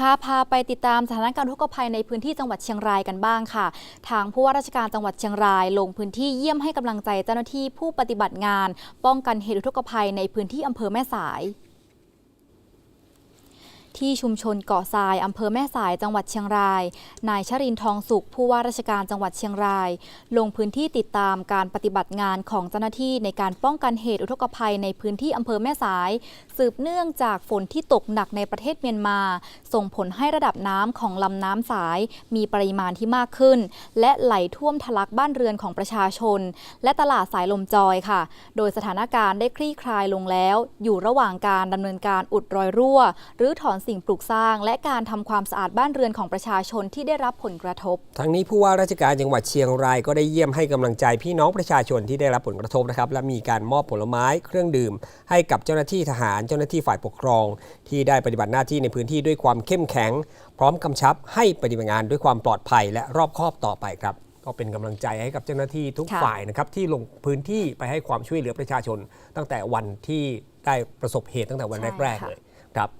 คะพาไปติดตามสถานการณ์ทุกภัยในพื้นที่จังหวัดเชียงรายกันบ้างค่ะ ทางผู้ว่าราชการจังหวัดเชียงราย ลงพื้นที่เยี่ยมให้กำลังใจเจ้าหน้าที่ผู้ปฏิบัติงาน ป้องกันเหตุทุกภัยในพื้นที่อำเภอแม่สาย ที่ชุมชนเกาะทรายอำเภอแม่สายจังหวัดเชียงราย นายชรินทองสุข ผู้ว่าราชการจังหวัดเชียงราย ลงพื้นที่ติดตามการปฏิบัติงานของเจ้าหน้าที่ในการป้องกันเหตุอุทกภัยในพื้นที่อำเภอแม่สาย สืบเนื่องจากฝนที่ตกหนักในประเทศเมียนมา ส่งผลให้ระดับน้ำของลำน้ำสาย มีปริมาณที่มากขึ้น และไหลท่วมทะลักบ้านเรือนของประชาชน และตลาดสายลมจอยค่ะ โดยสถานการณ์ได้คลี่คลายลงแล้ว อยู่ระหว่างการดำเนินการอุดรอยรั่ว หรือถอนสิ่งปลูกสร้าง และการทำความสะอาดบ้านเรือนของประชาชนที่ได้รับผลกระทบ ทั้งนี้ผู้ว่าราชการจังหวัดเชียงรายก็ได้เยี่ยมให้กำลังใจพี่น้องประชาชนที่ได้รับผลกระทบนะครับและมีการมอบผลไม้เครื่องดื่ม ให้กับเจ้าหน้าที่ทหารเจ้าหน้าที่ฝ่ายปกครอง ที่ได้ปฏิบัติหน้าที่ในพื้นที่ด้วยความเข้มแข็ง พร้อมกำชับให้ปฏิบัติงานด้วยความปลอดภัย และรอบคอบต่อไปครับก็เป็นกำลังใจให้กับเจ้าหน้าที่ทุกฝ่ายนะครับที่ลงพื้นที่ไปให้ความช่วยเหลือประชาชน ตั้งแต่วันที่ได้ประสบเหตุตั้งแต่วันแรกๆเลยครับ